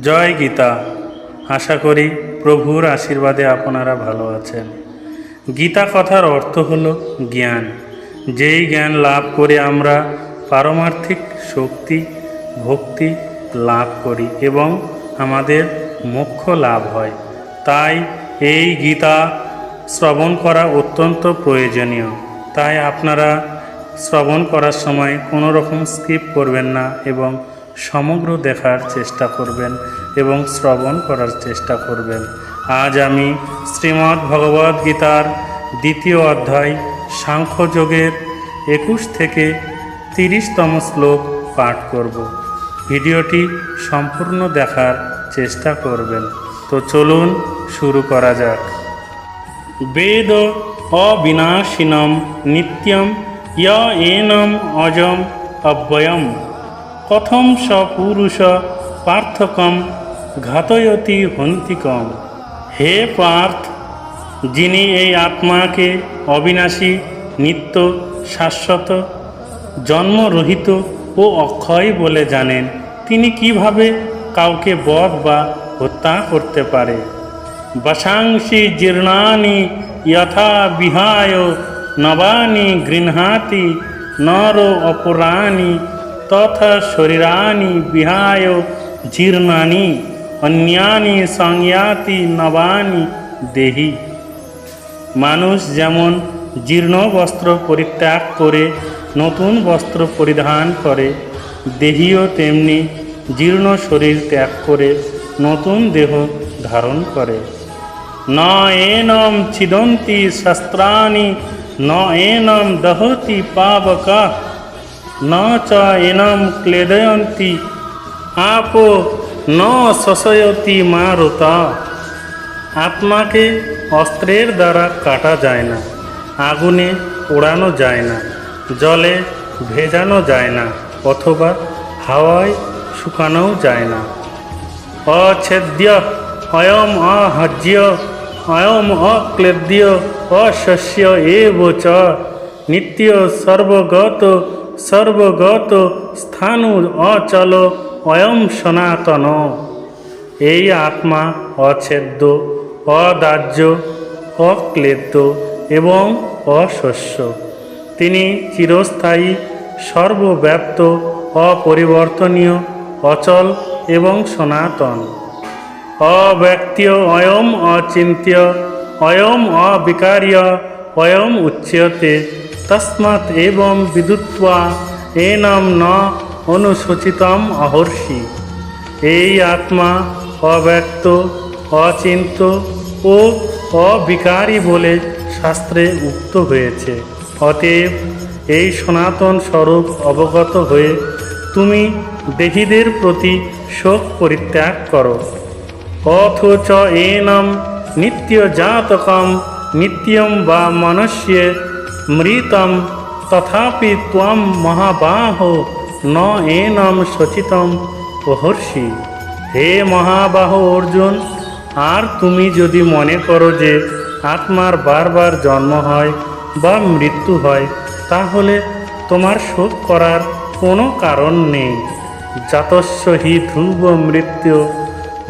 জয় গীতা। আশা করি প্রভুর আশীর্বাদে আপনারা ভালো আছেন। গীতা কথার অর্থ হল জ্ঞান। যেই জ্ঞান লাভ করে আমরা পারমার্থিক শক্তি, ভক্তি লাভ করি এবং আমাদের মোক্ষ লাভ হয়। তাই এই গীতা শ্রবণ করা অত্যন্ত প্রয়োজনীয়। তাই আপনারা শ্রবণ করার সময় কোনো রকম স্কিপ করবেন না এবং সমগ্র দেখার চেষ্টা করবেন এবং শ্রবণ করার চেষ্টা করবেন। আজ আমি শ্রীমদ্ ভগবদ্ গীতার দ্বিতীয় অধ্যায় সাংখ্যযোগের একুশ থেকে তিরিশতম শ্লোক পাঠ করব। ভিডিওটি সম্পূর্ণ দেখার চেষ্টা করবেন। তো চলুন শুরু করা যাক। বেদ অবিনাশিনম নিত্যম য় এনম অজম অব্যয়ম। কথম স পুরুষ পার্থকম ঘাতয়তি হন্তিকম। হে পার্থ, যিনি এই আত্মাকে অবিনাশী, নিত্য, শাশ্বত, জন্মরহিত ও অক্ষয় বলে জানেন, তিনি কীভাবে কাউকে বধ বা হত্যা করতে পারে? বসাংসি জীর্ণানি যথা বিহায়, নবানি গৃহাতি নর অপরাণি তথা শরীরানি বিহায় জীর্ণানি, অন্যানি সংয়াতি নবানি দেহি। মানুষ যেমন জীর্ণ বস্ত্র পরিত্যাগ করে, নতুন বস্ত্র পরিধান করে, দেহীও তেমনি জীর্ণ শরীর ত্যাগ করে, নতুন দেহ ধারণ করে। ন এনম ছিদন্তি শস্ত্রাণি, ন এনম দহতি পাবকা। ন চ এনম ক্লেদয়ন্তি, আপো ন শশয়তি মারুতা। আত্মাকে অস্ত্রের দ্বারা কাটা যায় না, আগুনে পোড়ানো যায় না, জলে ভেজানো যায় না, অথবা হাওয়ায় শুকানোও যায় না। অছেদ্য, অয়ম অহজ্য অয়ম অক্লেদ্য, অশস্য এব চ। নিত্য সর্বগত সর্বগত স্থানু অচল অয়ম সনাতন। এই আত্মা অছেদ্য অদাহ্য অক্লেদ্য এবং অশস্য। তিনি চিরস্থায়ী, সর্বব্যাপ্ত, অপরিবর্তনীয়, অচল এবং সনাতন। অব্যক্তীয় অয়ম অচিন্ত্য, অয়ম অবিকার্য, অয়ম উচ্যতে তস্মাৎ এবং বিদুত্বা এনম ন অনুসূচিতম অহর্ষি। এই আত্মা অব্যক্ত, অচিন্ত ও অবিকারী বলে শাস্ত্রে উক্ত হয়েছে। অতএব এই সনাতন স্বরূপ অবগত হয়ে তুমি দেহীদের প্রতি শোক পরিত্যাগ করো। অথচ এনম নিত্য জাতকম নিত্যম বা মনুষ্যে মৃতম, তথাপি ত্বম মহাবাহ ন এনম সচিতম প্রহর্ষি হে মহাবাহ অর্জুন, আর তুমি যদি মনে করো যে আত্মার বারবার জন্ম হয় বা মৃত্যু হয়, তাহলে তোমার শোক করার কোনো কারণ নেই। জাতস্য হি ধ্রুব মৃত্যু,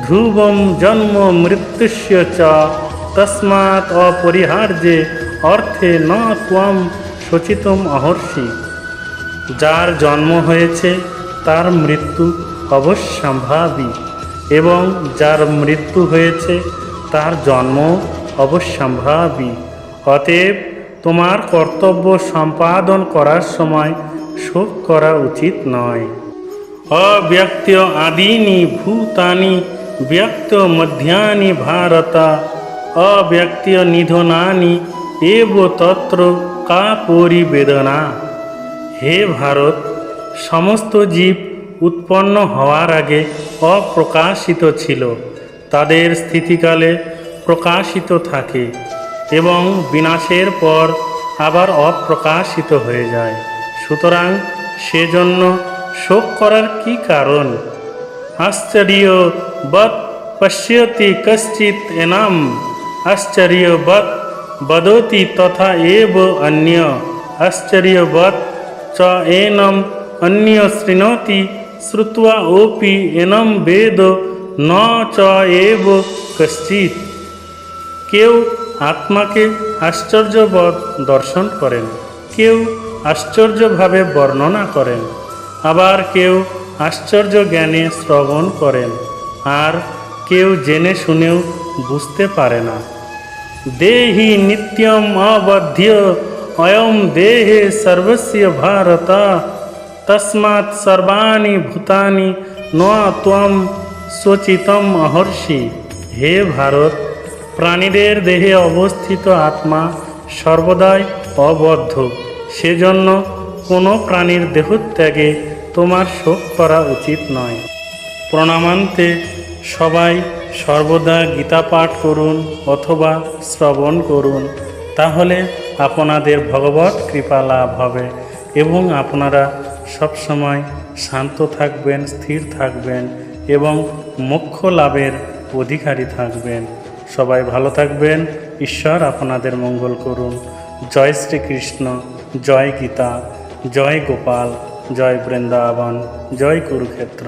ধ্রুবম জন্ম মৃত্যুস্য চ। তস্মাৎ অপরিহার্যে অর্থে ন ত্বম শোচিতম অহর্ষি। যার জন্ম হয়েছে, তার মৃত্যু অবশ্যম্ভাবী এবং যার মৃত্যু হয়েছে, তার জন্ম অবশ্যম্ভাবী। অতএব তোমার কর্তব্য সম্পাদন করার সময় শোক করা উচিত নয়। অব্যক্ত আদীনি ভূতানি, ব্যক্ত মধ্যানি ভারত অব্যক্ত নিধনানি এব তত্র কা পরিবেদনা। হে ভারত, সমস্ত জীব উৎপন্ন হওয়ার আগে অপ্রকাশিত ছিল, তাদের স্থিতিকালে প্রকাশিত থাকে এবং বিনাশের পর আবার অপ্রকাশিত হয়ে যায়। সুতরাং সেজন্য শোক করার কি কারণ? আশ্চর্য, বৎ পশ্যতি কশ্চিৎ এনাম। আশ্চর্য বৎ বদতি তথা এব অন্য আশ্চর্য বৎ চ এনম অন্য শৃণোতি শ্রুত্বা ওপি এনম বেদ ন চ এব কশ্চিৎ কেউ আত্মাকে আশ্চর্যবৎ দর্শন করেন কেউ আশ্চর্যভাবে বর্ণনা করেন আবার কেউ আশ্চর্য জ্ঞানে শ্রবণ করেন, আর কেউ জেনে শুনেও বুঝতে পারে না। দেহি নিত্যম অবধ্য অয়ম দেহে সর্বস্ব ভারত। তস্মাৎ সর্বাণি ভূতানি নোয়া ত্বম শোচিতম অহর্ষি। হে ভারত, প্রাণীদের দেহে অবস্থিত আত্মা সর্বদাই অবদ্ধ। সেজন্য কোনো প্রাণীর দেহত্যাগে তোমার শোক করা উচিত নয়। প্রণামান্তে সবাই সর্বদা গীতা পাঠ করুন অথবা শ্রবণ করুন, তাহলে আপনাদের ভগবত কৃপা লাভ হবে এবং আপনারা সবসময় শান্ত থাকবেন, স্থির থাকবেন এবং মোক্ষ লাভের অধিকারী থাকবেন। সবাই ভালো থাকবেন, ঈশ্বর আপনাদের মঙ্গল করুন। জয় শ্রীকৃষ্ণ, জয় গীতা, জয় গোপাল, জয় বৃন্দাবন, জয় কুরুক্ষেত্র।